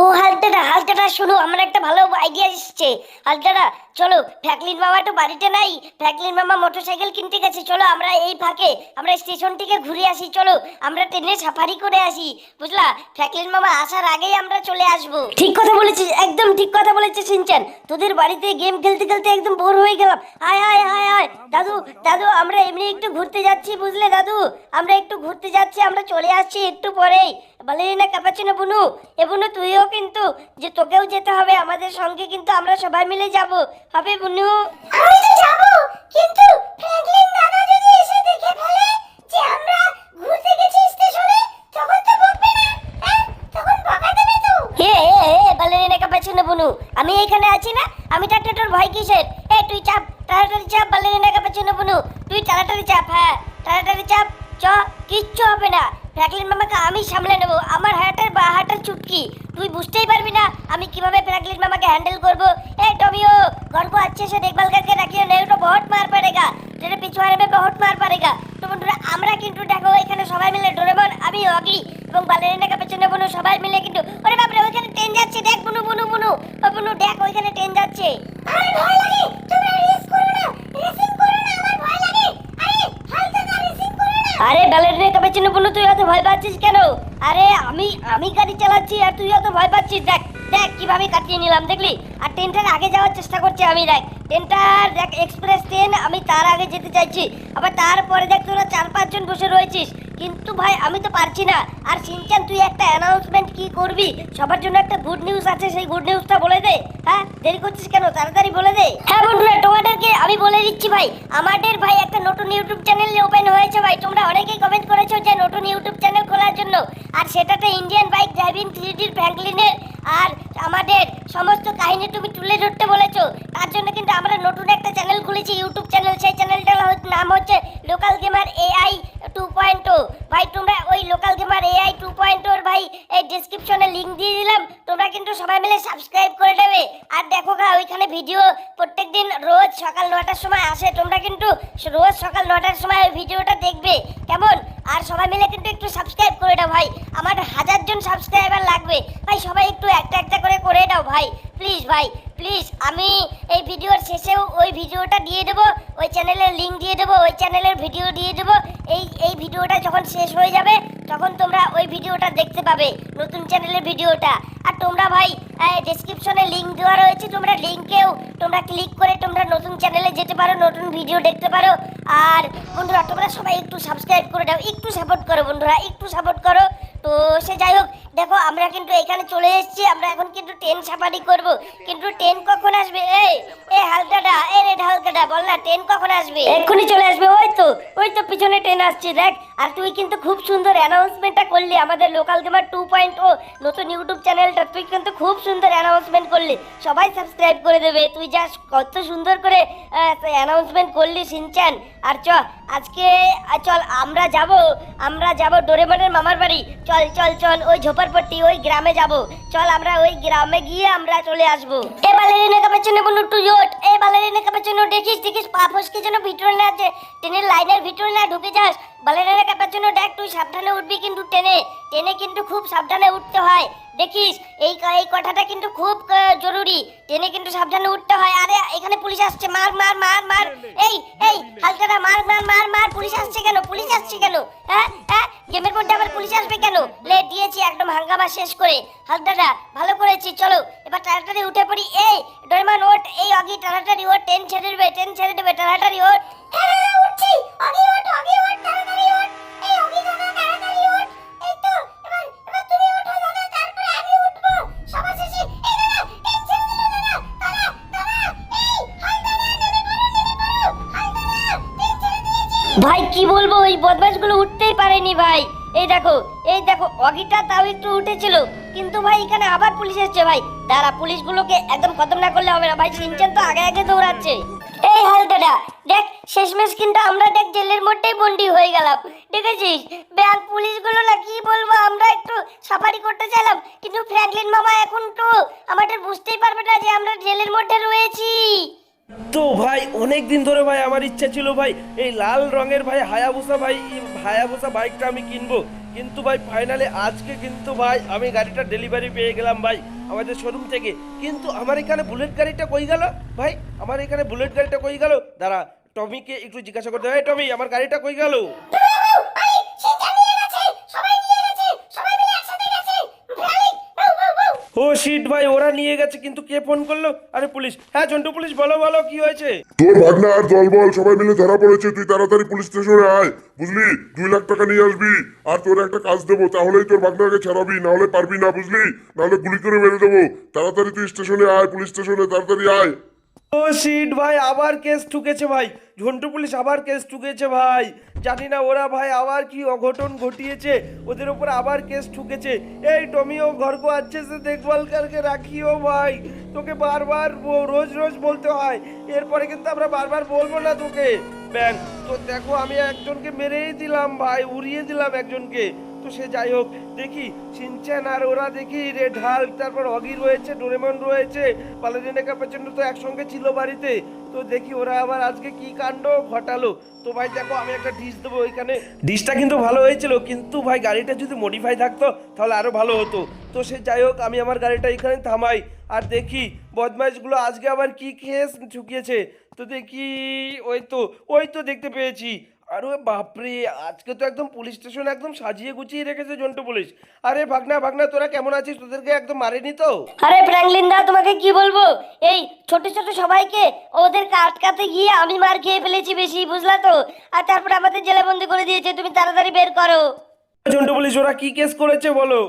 ও, হালদাদা হালদাদা, শোনো, আমার একটা ভালো আইডিয়া এসছে। হালদাদা, চলো, ফ্যাকলিন মামা তো বাড়িতে নাই, ফ্যাকলিন মামা মোটরসাইকেল কিনতে গেছে। চলো, আমরা এই ফাঁকে, আমরা স্টেশন থেকে ঘুরে আসি, চলো, আমরা ট্রেনে সাফারি করে আসি, বুঝলা? ফ্যাকলিন মামা আসার আগেই আমরা চলে আসব। ঠিক কথা বলেছিস, একদম ঠিক কথা বলেছিস, সিনচান। তোদের বাড়িতে গেম খেলতে খেলতে একদম বোর হয়ে গেলাম। আয় আয় আয় আয়। দাদু দাদু, আমরা এমনি একটু ঘুরতে যাচ্ছি, বুঝলে, দাদু? আমরা একটু ঘুরতে যাচ্ছি, আমরা চলে আসছি একটু পরেই। বালেরিনা কাপাচ্ছিনা বুনু। এ, বুনু, তুইও কিন্তু যে তোকেও যেতে হবে আমাদের সঙ্গে কিন্তু আমরা সবাই মিলে যাব। হবে বুনু? আমি তো যাব কিন্তু ফ্র্যাঙ্কলিন দাদা যদি এসে দেখে ফেলে যে আমরা ঘুরতে গেছি স্টেশনে তখন তো বকবে না হ্যাঁ? তখন বকা দেবে তো। হে হে হে বালেরিনা কাপাচ্ছিনা বুনু। আমি এখানে আছি না আমি থাকতে তোর ভয় কিসের? এ তুই চাপ তাড়াতাড়ি চাপ বালেরিনা কাপাচ্ছিনা বুনু। তুই তাড়াতাড়ি চাপ হ্যাঁ তাড়াতাড়ি চাপ। চ কিচ্ছু হবে না। ফ্র্যাঙ্কলিন মামাকে আমি সামলে নেব আমার হার্টের বা হার্টের চুটকি। তুই বুঝতেই পারবি না আমি কিভাবে ফ্র্যাঙ্কলিন মামাকে হ্যান্ডেল করব ए टोमियो घर को अच्छे से देखभाल करके रखियो नहीं तो बहुत मार पड़ेगा तेरे पिछुआरे में बहुत मार पड़ेगा তো বন্ধুরা আমরা কিন্তু দেখো এখানে সবাই মিলে ডোরেমন আমি অগি এবং বালেরিনাকে পেছনে বুনু সবাই মিলে কিন্তু ওরে বাপরে ওইখানে ট্রেন যাচ্ছে দেখ বুনু বুনু বুনু ও বুনু দেখ ওইখানে ট্রেন যাচ্ছে আরে ভয় লাগে তোমরা রেস আরে বালেরিনাকে পেছনে বলু তুই এত ভয় পাচ্ছিস কেন? আরে আমি আমি গাড়ি চালাচ্ছি আর তুই এত ভয় পাচ্ছিস। দেখ দেখ কীভাবে কাটিয়ে নিলাম, দেখলি? আর ট্রেনটার আগে যাওয়ার চেষ্টা করছি আমি, দেখ। ট্রেনটার, দেখ এক্সপ্রেস ট্রেন আমি তার আগে যেতে চাইছি। আবার তারপরে দেখ তোরা চার পাঁচজন বসে রয়েছিস। কিন্তু ভাই, আমি তো পারছি না। আর সিনচান, তুই একটা অ্যানাউন্সমেন্ট কি করবি? সবার জন্য একটা গুড নিউজ আছে, সেই গুড নিউজটা বলে দে। হ্যাঁ? দেরি করছিস কেন? তাড়াতাড়ি বলে দে। হ্যাঁ বন্ধুরা তোমাদেরকে আমি বলে দিচ্ছি ভাই। আমাদের ভাই একটা নতুন ইউটিউব চ্যানেল ওপেন হয়েছে ভাই। তোমরা অনেকেই কমেন্ট করেছ যে নতুন ইউটিউব চ্যানেল খোলার জন্য। আর সেটাতে ইন্ডিয়ান বাইক ড্রাইভিং থ্রিডির ফ্র্যাঙ্কলিনের আর আমাদের সমস্ত কাহিনী তুমি তুলে ধরতে বলেছ। তার জন্য কিন্তু আমরা নতুন একটা চ্যানেল খুলেছি ইউটিউব চ্যানেল সেই চ্যানেলটার নাম হচ্ছে local gamer AI two point ভাই, তোমরা ওই local gamer AI two point ওর ভাই, এই ডিসক্রিপশনে লিংক দিয়ে দিলাম। তোমরা কিন্তু সবাই মিলে সাবস্ক্রাইব করে দেবে আর দেখো গা, ওইখানে ভিডিও প্রত্যেকদিন রোজ সকাল নটার সময় আসে। তোমরা কিন্তু রোজ সকাল নটার সময় ওই ভিডিওটা দেখবে। কেমন? আর সবাই মিলে কিন্তু একটু সাবস্ক্রাইব করে দাও ভাই। আমার হাজার জন সাবস্ক্রাইবার লাগবে। ভাই, সবাই একটু একটা একটা করে করে দাও ভাই। প্লিজ ভাই প্লিজ আমি এই ভিডিওর শেষেও ওই ভিডিওটা দিয়ে দেবো, ওই চ্যানেলের লিঙ্ক দিয়ে দেবো, ওই চ্যানেলের ভিডিও দিয়ে দেবো। এই এই ভিডিওটা যখন শেষ হয়ে যাবে, তখন তোমরা ওই ভিডিওটা দেখতে পাবে, নতুন চ্যানেলের ভিডিওটা। আর তোমরা ভাই ডেসক্রিপশনে লিঙ্ক দেওয়া রয়েছে, তোমরা লিংকেও তোমরা ক্লিক করে তোমরা নতুন চ্যানেলে যেতে পারো, নতুন ভিডিও দেখতে পারো। আর বন্ধুরা, তোমরা সবাই একটু সাবস্ক্রাইব করে দাও, একটু সাপোর্ট করো বন্ধুরা, একটু সাপোর্ট করো। তো সে যাই হোক দেখো, আমরা কিন্তু এখানে চলে এসেছি, আমরা এখন কিন্তু ট্রেন সাফারি করব। কিন্তু ট্রেন কখন আসবে? এই এ হালকাটা এ রেড হালকাটা, বল না ট্রেন কখন আসবে? এক্ষুনি চলে আসবে, ওই তো ওই তো পিছনে ট্রেন আসছে, দেখ। আর তুই কিন্তু খুব সুন্দর অ্যানাউন্সমেন্টটা করলি আমাদের লোকাল গেমার টু পয়েন্ট ও নতুন ইউটিউব চ্যানেলটা তুই কিন্তু খুব সুন্দর অ্যানাউন্সমেন্ট করলি। সবাই সাবস্ক্রাইব করে দেবে। তুই যা কত সুন্দর করে অ্যানাউন্সমেন্ট করলি সিনচান আর চ, আজকে চল, আমরা যাব আমরা যাব ডোরেমনের মামার বাড়ি। চল চল চল, ওই ঝোপারপট্টি ওই গ্রামে যাব। চল আমরা ওই গ্রামে গিয়ে আমরা চলে আসব। এ বালেরিনা কাপাচ্ছনে বলু টু জোট এ বালেরিনা কাপাচ্ছনে দেখিস দেখিস, পা ফসকে যেন ভিতরে না আছে ট্রেনের লাইনের ভিতরে না ঢুকে যাস। বালেরিনা জন্য দেখ তুই সাবধানে উঠবি কিন্তু ট্রেনে ট্রেনে কিন্তু খুব সাবধানে উঠতে হয়। দেখিস এই এই কথাটা কিন্তু খুব জরুরি। ট্রেনে কিন্তু সাবধানে উঠতে হয়। আরে এখানে পুলিশ আসছে। মার মার মার মার। এই এই হালকাটা মার মার মার মার। পুলিশ আসছে কেন? পুলিশ আসছে কেন? হ্যাঁ হ্যাঁ? গেমের মধ্যে আবার পুলিশ আসবে কেন? লে দিয়েছি একদম হাঙ্গামা শেষ করে। হালদাটা ভালো করেছি। চলো এবার তাড়াতাড়ি উঠে পড়ি। এই ডোরেমন ওট এই অগি তাড়াতাড়ি ওট ট্রেন ছেড়ে দেবে ট্রেন ছেড়ে দেবে। তাড়াতাড়ি ওট হ্যাঁ উঠছি। অগি ওট অগি ভাই, কি বলব? ওই বদমাশগুলো উঠতেই পারেনি ভাই। এই দেখো এই দেখো, অগিটা তাও একটু উঠেছিল। কিন্তু ভাই, এখানে আবার পুলিশ এসছে ভাই। দাঁড়া, পুলিশগুলোকে একদম খতম না করলে হবে না। ভাই, সিনচান তো আগে আগে দৌড়াচ্ছে। এই হাল দাদা, দেখ, শেষমেশ কিন্তু আমরা দেখ জেলের মধ্যেই বন্দি হয়ে গেলাম। দেখেছিস? ব্যাংক পুলিশগুলো না কি বলব? আমরা একটু সাফারি করতে চাইলাম। কিন্তু ফ্র্যাঙ্কলিন মামা এখন তো আমাদের বুঝতেই পারবে না যে আমরা জেলের মধ্যে রয়েছি। তো ভাই অনেক দিন ধরে ভাই আমার ইচ্ছা ছিল ভাই, এই লাল রঙের ভাই হায়াবুসা ভাই, হায়াবুসা বাইকটা আমি কিনবো। কিন্তু ভাই ফাইনালে আজকে কিন্তু ভাই আমি গাড়িটা ডেলিভারি পেয়ে গেলাম ভাই আমাদের শোরুম থেকে। কিন্তু আমার এখানে বুলেট গাড়িটা কই গেল? ভাই, আমার এখানে বুলেট গাড়িটা কই গেল? দাঁড়া, টমিকে একটু জিজ্ঞাসা করতে হয় টমি, আমার গাড়িটা কই গেল? ও শিট ভাই, ওরা নিয়ে গেছে, কিন্তু কে ফোন করল? আরে পুলিশ। হ্যাঁ ঝন্টু পুলিশ, বলো বলো, কি হয়েছে? তোর ভাগনা আর দলবল সবাই মিলে ধরা পড়েছে, তুই তাড়াতাড়ি পুলিশ স্টেশনে আয়। বুঝলি? দুই লাখ টাকা নিয়ে আসবি, আর তোর একটা কাজ দেবো, তাহলেই তোর ভাগনাকে ছাড়াবি না হলে পারবি না, বুঝলি? নাহলে গুলি করে মেরে দেবো। তাড়াতাড়ি তুই স্টেশনে আয়, পুলিশ স্টেশনে, তাড়াতাড়ি আয়। ও শিট ভাই, আবার কেস ঠুকেছে ভাই। ঝন্টু পুলিশ আবার কেস ঠুকেছে ভাই। জানি না ওরা ভাই আবার কি অঘটন ঘটিয়েছে, ওদের ওপর আবার কেস ঠুকেছে। এই টমিও ঘর কো আচ্ছে সে দেখভাল করকে রাখিও ভাই। তোকে বারবার রোজ রোজ বলতে হয়। এরপরে কিন্তু আমরা বারবার বলব না তোকে। ব্যাং, তো দেখো আমি একজনকে মেরেই দিলাম ভাই, উড়িয়ে দিলাম একজনকে। তো সে যাই হোক, দেখি, সিনচ্যান আর ওরা দেখি রেড হাল্ক, তারপর অগি রয়েছে, ডোরেমন রয়েছে, পালাদিনেকা প্রচণ্ড তো একসঙ্গে ছিল বাড়িতে। তো দেখি ওরা আবার আজকে কি কাণ্ড ঘটালো। তো ভাই দেখো, আমি একটা ডিশ দেবো ওইখানে। ডিশটা কিন্তু ভালো হয়েছিল, কিন্তু ভাই গাড়িটা যদি মডিফাই থাকতো, তাহলে আরও ভালো হতো। তো সে যাই হোক, আমি আমার গাড়িটা এখানে থামাই। আর দেখি, বদমাইশগুলো আজকে আবার কি খেয়ে ঝুঁকিয়েছে। তো দেখি, ওই তো ওই তো দেখতে পেয়েছি। আরে বাপরে আজকে তো একদম পুলিশ স্টেশন একদম সাজিয়ে গুছিয়ে রেখেছে জন্টু পুলিশ আরে ভাগনা ভাগনা তোরা কেমন আছিস? তোদেরকে একদম মারেনি তো? আরে ফ্র্যাঙ্কলিন দা তোমাকে কি বলব? এই ছোট ছোট সবাইকে ওদেরকে আটকাতে গিয়ে আমি মার খেয়ে ফেলেছি বেশি বুঝলা তো? আর তারপর আমাদের জেলাবন্দি করে দিয়েছে তুমি তাড়াতাড়ি বের করো। জন্টু পুলিশ ওরা কি কেস করেছে বলো?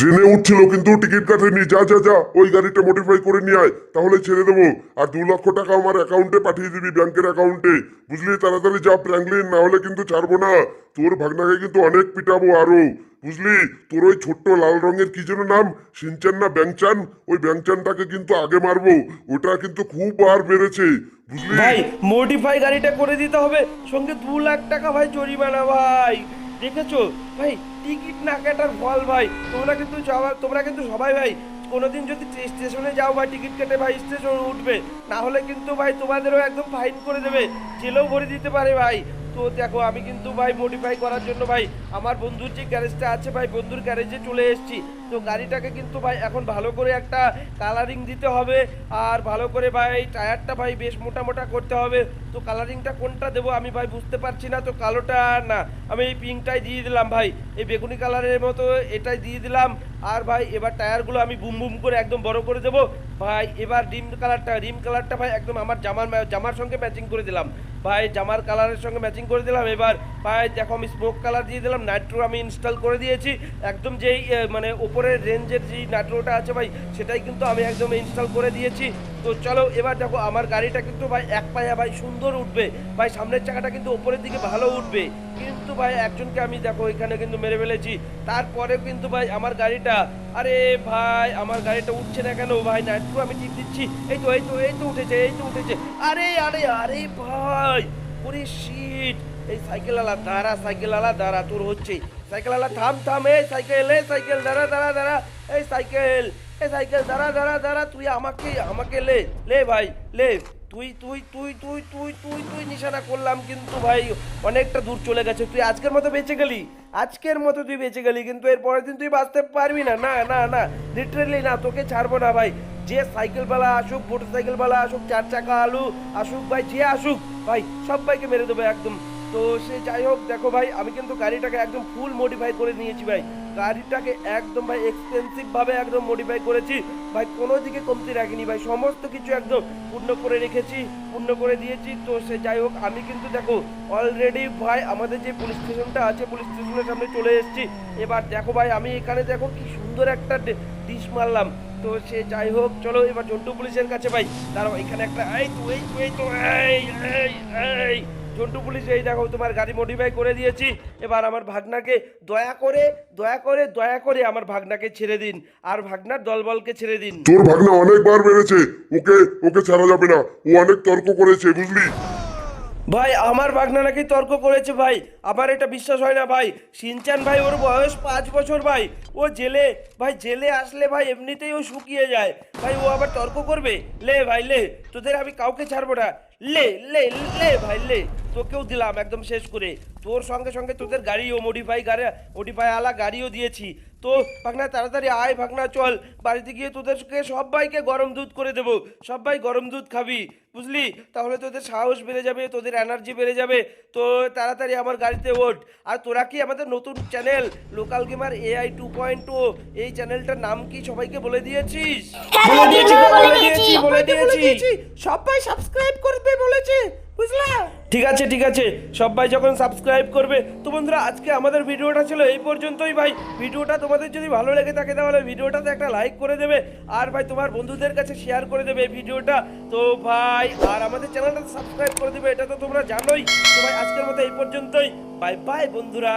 ট্রেনে উঠছিল, কিন্তু টিকিট কাটেনি যা যা যা, ওই গাড়িটা মডিফাই করে নিয়ে আয়, তাহলে ছেড়ে দেবো। আর দু লক্ষ টাকা আমার অ্যাকাউন্টে পাঠিয়ে দিবি ব্যাংকের অ্যাকাউন্টে বুঝলি? তাড়াতাড়ি যা ফ্র্যাঙ্কলিন না হলে কিন্তু ছাড়বো না। তোর ভাগনাকে কিন্তু অনেক পিটাবো আরও। বুঝলি? তোর ওই ছোট্ট লাল রঙের কি যেন নাম? সিনচান না ব্যাংচান? ওই ব্যাংচানটাকে কিন্তু আগে মারবো। ওটা কিন্তু খুব বার বেড়েছে। বুঝলি? ভাই মডিফাই গাড়িটা করে দিতে হবে। সঙ্গে দু লাখ টাকা ভাই জরিমানা, ভাই। দেখেছ? ভাই, টিকিট না কাটার ফল ভাই। তোমরা কিন্তু তোমরা কিন্তু সবাই ভাই, কোনোদিন যদি স্টেশনে যাও ভাই, টিকিট কেটে ভাই, স্টেশন উঠবে। না হলে কিন্তু ভাই, তোমাদেরও একদম ফাইন করে দেবে। জেলেও ভরে দিতে পারে ভাই। তো দেখো, আমি কিন্তু ভাই মডিফাই করার জন্য ভাই, আমার বন্ধুর যে গ্যারেজটা আছে ভাই, বন্ধুর গ্যারেজে চলে এসেছি। তো গাড়িটাকে কিন্তু ভাই এখন ভালো করে একটা কালারিং দিতে হবে। আর ভালো করে ভাই টায়ারটা ভাই বেশ মোটা মোটা করতে হবে। তো কালারিংটা কোনটা দেবো আমি ভাই বুঝতে পারছি না, তো কালোটা না, আমি এই পিঙ্কটাই দিয়ে দিলাম ভাই। এই বেগুনি কালারের মতো এটাই দিয়ে দিলাম। আর ভাই এবার টায়ারগুলো আমি বুম বুম করে একদম বড় করে দেবো। ভাই এবার ডিম কালারটা ডিম কালারটা ভাই একদম আমার জামার জামার সঙ্গে ম্যাচিং করে দিলাম। ভাই জামার কালারের সঙ্গে ম্যাচিং করে দিলাম এবার। ভাই দেখো আমি স্মোক কালার দিয়ে দিলাম নাইট্রো আমি ইনস্টল করে দিয়েছি। একদম যেই মানে মানে ওপরের রেঞ্জের যে নাইট্রোটা আছে ভাই, সেটাই কিন্তু আমি একদম ইনস্টল করে দিয়েছি। তো চলো, এবার দেখো আমার গাড়িটা কিন্তু ভাই এক পায়া ভাই সুন্দর উঠবে। ভাই সামনের চাকাটা কিন্তু ওপরের দিকে ভালো উঠবে। কিন্তু ভাই একজনকে আমি দেখো এখানে কিন্তু মেরে ফেলেছি। তারপরে কিন্তু ভাই আমার গাড়িটা, আরে ভাই, আমার গাড়িটা উঠছে না কেন ভাই? নাইট্রো আমি টিপ দিচ্ছি। এই তো এই তো এই তো উঠেছে, এই তো উঠেছে। আরে আরে আরে ভাই, ওরে শিট এই সাইকেল আলা দাঁড়া, সাইকেল আলা দাঁড়া, তোর হচ্ছে। সাইকেল আলা থাম থাম, এই সাইকেল এই সাইকেল, দাঁড়া দাঁড়া দাঁড়া, এই সাইকেল এই সাইকেল, দাঁড়া দাঁড়া দাঁড়া, তুই আমাকে আমাকে লে লে ভাই, লে। তুই তুই তুই তুই তুই তুই তুই নিশানা করলাম কিন্তু ভাই, অনেকটা দূর চলে গেছে। তুই আজকের মতো বেঁচে গেলি? আজকের মতো তুই বেঁচে গেলি কিন্তু এর পরের দিন তুই বাঁচতে পারবি না। না না না লিটারেলি না, তোকে ছাড়বো না ভাই। যে সাইকেলওয়ালা আসুক মোটর সাইকেলওয়ালা আসুক, চার চাকা আলু আসুক ভাই, যে আসুক, ভাই সবাইকে মেরে দেবো একদম। তো সে যাই হোক, দেখো ভাই, আমি কিন্তু গাড়িটাকে একদম ফুল মডিফাই করে নিয়েছি ভাই। গাড়িটাকে একদম ভাই এক্সপেন্সিভ ভাবে একদম মডিফাই করেছি। ভাই, কোনো দিকে কমতি রাখিনি ভাই, সমস্ত কিছু একদম পূর্ণ করে রেখেছি, পূর্ণ করে দিয়েছি। তো সে যাই হোক, আমি কিন্তু দেখো অলরেডি ভাই, আমাদের যে পুলিশ স্টেশনটা আছে পুলিশ স্টেশনের সামনে চলে এসেছি। এবার দেখো ভাই, আমি এখানে দেখো কি সুন্দর একটা ডিশ মারলাম। তো সে যাই হোক, চলো এবার জন্টু পুলিশের কাছে ভাই, দাঁড়াও, এখানে একটা, এই তো এই তো এই তো এই এই। জন্টু পুলিশ এই দেখো তোমার গাড়ি মডিফাই করে দিয়েছি। এবার আমার ভাগনাকে দয়া করে দয়া করে দয়া করে আমার ভাগনাকে ছেড়ে দিন। আর ভাগনার দলবলকে ছেড়ে দিন। তোর ভাগনা অনেকবার বেড়েছে ওকে ওকে ছাড়া যাবে না। ও অনেক তর্ক করেছে বুঝলি? ভাই আমার বাগনা নাকি তর্ক করেছে ভাই। আমার এটা বিশ্বাস হয় না ভাই। সিনচান ভাই ওর বয়স পাঁচ বছর ভাই। ও জেলে ভাই জেলে আসলে ভাই এমনিতেই ও শুকিয়ে যায়। ভাই ও আবার তর্ক করবে? লে ভাই লে তোদের আমি কাউকে ছাড়বো না। লে লে লে ভাই লে। তোকেও দিলাম একদম শেষ করে। তোর সঙ্গে সঙ্গে তোদের গাড়িও মডিফাই গাড়ি মডিফাই আলা গাড়িও দিয়েছি। তো ভাগনা তাড়াতাড়ি আয় ভাগনা চল। বাড়িতে গিয়ে তোদেরকে সবাইকে গরম দুধ করে দেবো। সবাই গরম দুধ খাবি বুঝলি? তাহলে তোদের সাহস বেড়ে যাবে তোদের এনার্জি বেড়ে যাবে। তো তাড়াতাড়ি আমার গাড়িতে ওঠ। আর তোরা কি আমাদের নতুন channel local gamer AI two point two এই চ্যানেলটার নাম কি সবাইকে বলে দিয়েছিস? বলে দিয়েছি, বলে দিয়েছি সবাই সাবস্ক্রাইব করবে বলেছে। ঠিক আছে ঠিক আছে। সবাই যখন সাবস্ক্রাইব করবে, তো বন্ধুরা, আজকে আমাদের ভিডিওটা ছিল এই পর্যন্তই ভাই। ভিডিওটা তোমাদের যদি ভালো লেগে থাকে, তাহলে ভিডিওটাতে একটা লাইক করে দেবে। আর ভাই, তোমার বন্ধুদের কাছে শেয়ার করে দেবে এই ভিডিওটা। তো ভাই, আর আমাদের চ্যানেলটা সাবস্ক্রাইব করে দেবে, এটা তো তোমরা জানোই। তো ভাই, আজকের মতো এই পর্যন্তই। বাই বাই বন্ধুরা।